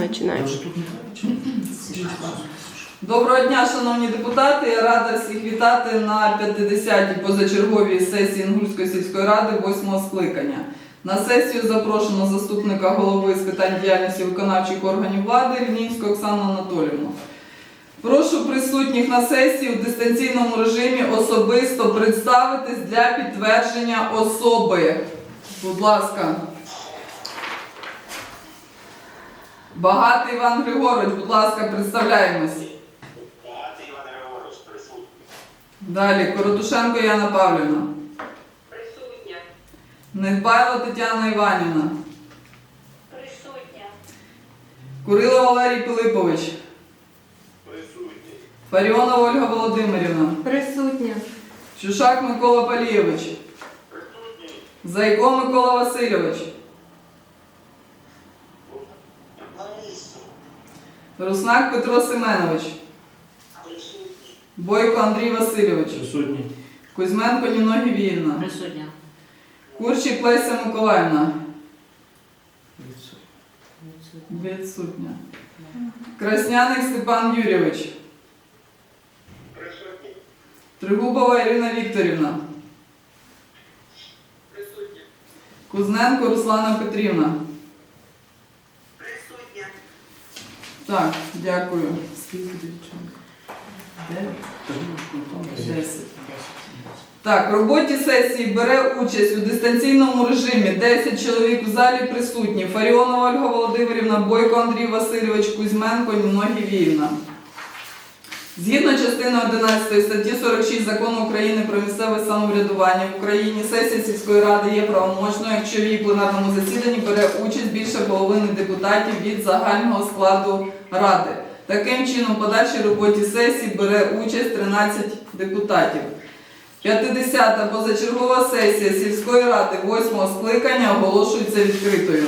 Починаємо. Доброго дня, шановні депутати. Я рада всіх вітати на 50-й позачерговій сесії Інгульської сільської ради 8 скликання. На сесію запрошено заступника голови з питань діяльності виконавчих органів влади Рівнінську Оксану Анатолівну. Прошу присутніх на сесії у дистанційному режимі особисто представитись для підтвердження особи. Будь ласка. Багатий Іван Григорович, будь ласка, представляємось. Багатий Іван Григорович присутній. Далі Коротушенко Яна Павлівна. Присутня. Недбайло Тетяна Іванівна. Присутня. Курило Валерій Пилипович. Присутній. Фаріонова Ольга Володимирівна. Присутня. Чушак Микола Палійович. Присутній. Зайко Микола Васильович. На місці. Руснак Петро Семенович. Бойко Андрій Васильович. Присутній. Кузьменко Ніно Гівіївна. Присутня. Курчик Леся Миколаївна. Відсутня. Красняник Степан Юрійович. Присутній. Тригубова Ірина Вікторівна. Присутня. Кузненко Руслана Петрівна. Присутня. Так, дякую. Скільки? Десять. Так, в роботі сесії бере участь у дистанційному режимі 10 чоловік в залі присутні. Фаріонова Ольга Володимирівна, Бойко Андрій Васильович, Кузьменко, Ніно Гівіївна. Згідно частини 11 статті 46 Закону України про місцеве самоврядування в Україні, сесія сільської ради є правомочною, якщо в її пленарному засіданні бере участь більше половини депутатів від загального складу ради. Таким чином, в подальшій роботі сесії бере участь 13 депутатів. 50-та позачергова сесія сільської ради 8 скликання оголошується відкритою.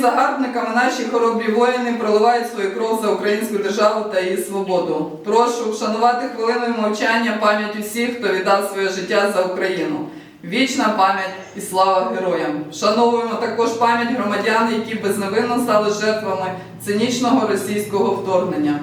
Загарбниками наші хоробрі воїни проливають свою кров за українську державу та її свободу. Прошу вшанувати хвилиною мовчання пам'ять усіх, хто віддав своє життя за Україну. Вічна пам'ять і слава героям! Вшановуємо також пам'ять громадян, які безневинно стали жертвами цинічного російського вторгнення.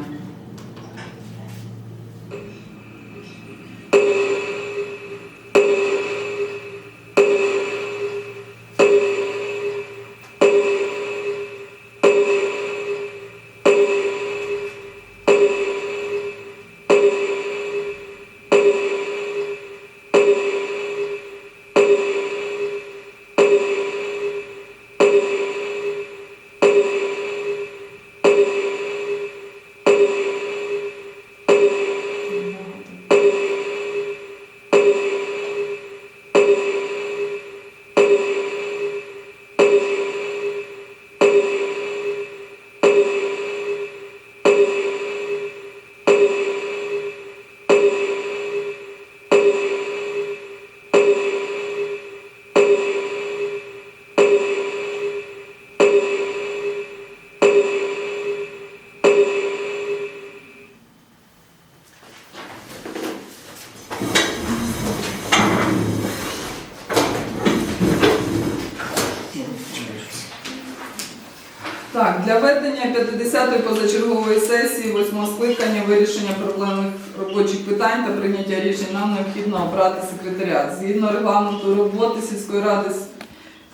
Так, для ведення 50-ї позачергової сесії 8 скликання вирішення проблемних робочих питань та прийняття рішень нам необхідно обрати секретаріат. Згідно регламенту роботи сільської ради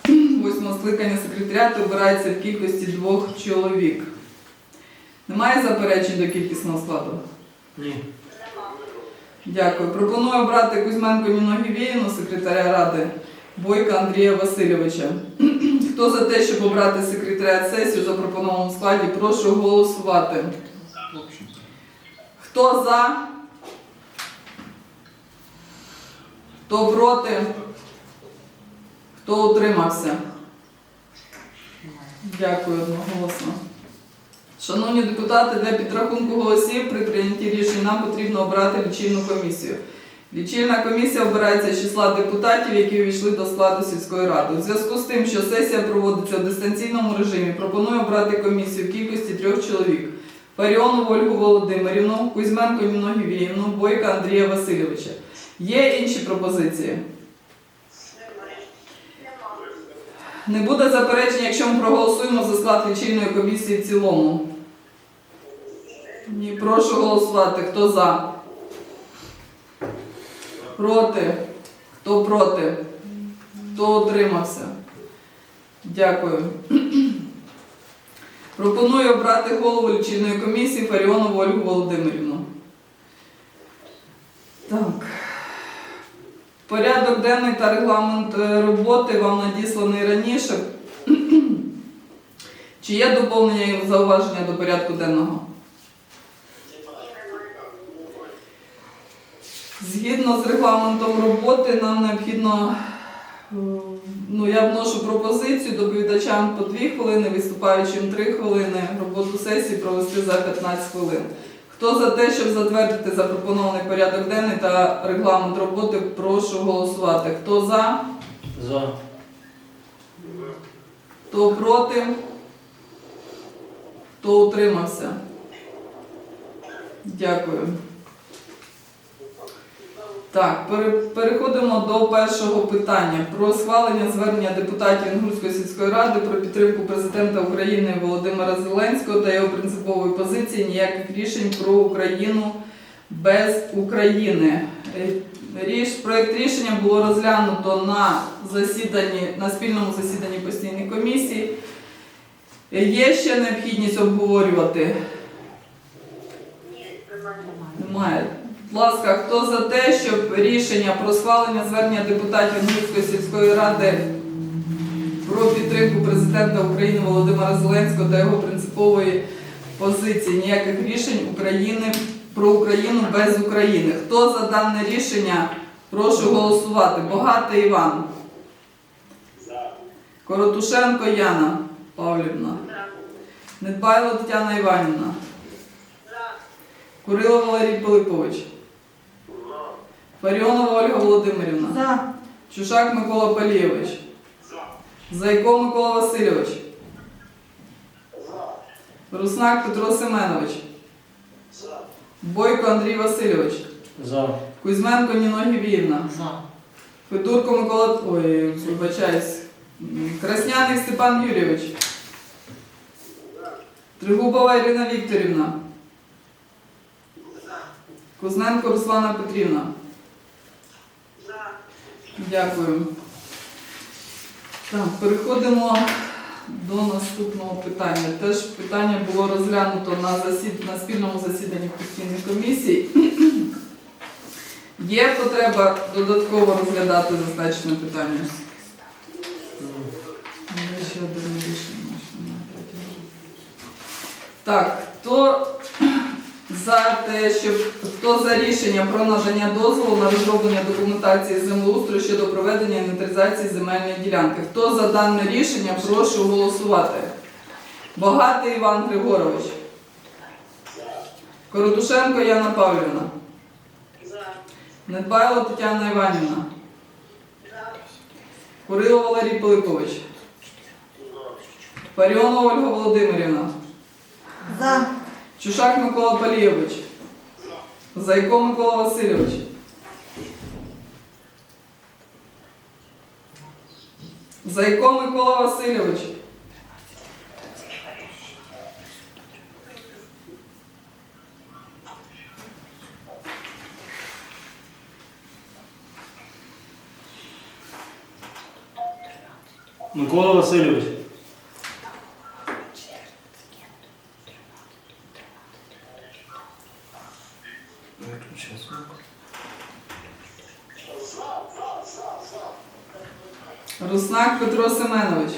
8 скликання секретаріату обирається в кількості двох чоловік. Немає заперечень до кількісного складу? Ні. Дякую. Пропоную обрати Кузьменко Ніну Гівєїну, секретаря ради Бойка Андрія Васильовича. Хто за те, щоб обрати секретаря сесії у запропонованому складі, прошу голосувати. Хто за? Хто проти? Хто утримався? Дякую одноголосно. Шановні депутати, для підрахунку голосів при прийнятті рішень нам потрібно обрати лічильну комісію. Лічильна комісія обирається з числа депутатів, які увійшли до складу сільської ради. У зв'язку з тим, що сесія проводиться у дистанційному режимі, пропоную обрати комісію в кількості трьох чоловік: Паріону Ольгу Володимирівну, Кузьменко Ніну Бойка Андрія Васильовича. Є інші пропозиції? Не буде заперечень, якщо ми проголосуємо за склад лічильної комісії в цілому. Ні, прошу голосувати. Хто за? Проти? Хто проти? Хто утримався? Дякую. Пропоную обрати голову лічильної комісії Фаріонову Ольгу Володимирівну. Так. Порядок денний та регламент е, роботи вам надісланий раніше. Чи є доповнення і зауваження до порядку денного? Згідно з регламентом роботи, нам необхідно, е, ну я вношу пропозицію доповідачам по 2 хвилини, виступаючим 3 хвилини, роботу сесії провести за 15 хвилин. Хто за те, щоб затвердити запропонований порядок денний та регламент роботи, прошу голосувати. Хто за, За. хто проти, хто утримався. Дякую. Так, переходимо до першого питання про схвалення звернення депутатів Інгульської сільської ради про підтримку президента України Володимира Зеленського та його принципової позиції ніяких рішень про Україну без України. Ріш, проект рішення було розглянуто на засіданні на спільному засіданні постійної комісії. Є ще необхідність обговорювати? Ні, немає. Будь ласка, хто за те, щоб рішення про схвалення звернення депутатів Інгульської сільської ради про підтримку президента України Володимира Зеленського та його принципової позиції ніяких рішень України про Україну без України. Хто за дане рішення? Прошу голосувати. Богатий Іван. За. Коротушенко Яна Павлівна. За. Недбайло Тетяна Іванівна. За. Курило Валерій Пилипович. Фаріонова Ольга Володимирівна. За. Чушак Микола Палійович. За. Зайко Микола Васильович. За. Руснак Петро Семенович. За. Бойко Андрій Васильович. За. Кузьменко Ніно Гівіївна. За. Федурко Микола. Ой, вибачаюсь. Красняник Степан Юрійович. Тригубова Ірина Вікторівна. Кузненко Руслана Петрівна. Дякую. Так, переходимо до наступного питання. Теж питання було розглянуто на, засід... на спільному засіданні постійної комісії. Є потреба додатково розглядати зазначене питання? Так, хто за те, щоб хто за рішення про надання дозволу на розроблення документації землеустрою щодо проведення інвентаризації земельної ділянки? Хто за дане рішення, прошу голосувати. Богатий Іван Григорович. Коротушенко Яна Павлівна. За. Недбайло Тетяна Іванівна. За. Курило Валерій Пилипович. Паріонова Ольга Володимирівна. За. Чушак Микола Палійович. Зайко Микола Васильович. Зайко Микола Васильович. Микола Васильович. Руснак Петро Семенович.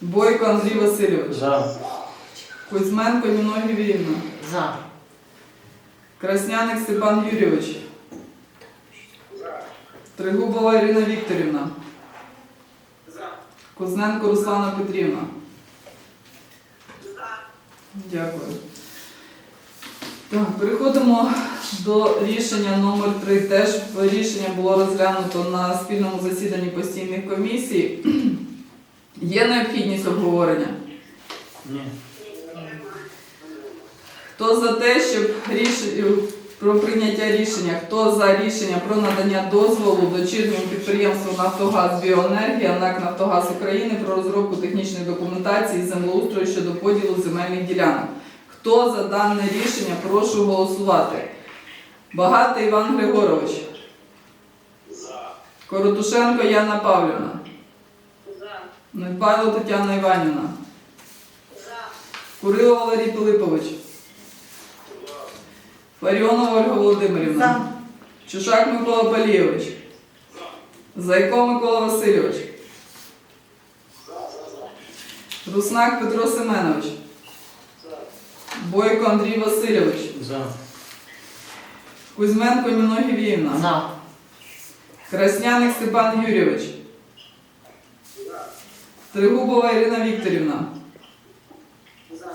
Бойко Андрій Васильович. За. Кузьменко Ніно Юріївна. За. Красняник Степан Юрійович. Тригубова Ірина Вікторівна. Кузненко Руслана Петрівна. Дякую. Так, переходимо до рішення номер 3 Теж рішення було розглянуто на спільному засіданні постійних комісій. Є необхідність обговорення? Ні. Хто за те, щоб ріш... про прийняття рішення, хто за рішення про надання дозволу дочірньому підприємству Нафтогаз Біоенергія НАК Нафтогаз України про розробку технічної документації з землеустрою щодо поділу земельних ділянок. Хто за дане рішення, прошу голосувати. Багатий Іван Григорович, За. Коротушенко Яна Павлівна, За. Недбайло Тетяна Іванівна, За. Курило Валерій Пилипович, Фаріонова Ольга Володимирівна. Чушак Микола Палійович. Зайко Микола Васильович. Руснак Петро Семенович. Бойко Андрій Васильович. За. Кузьменко Ніно Гівіївна. За. Красняник Степан Юрійович. Тригубова Ірина Вікторівна. За.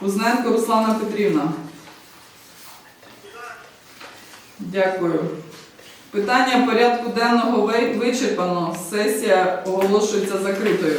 Кузненко Руслана Петрівна. Дякую. Питання порядку денного вичерпано. Сесія оголошується закритою.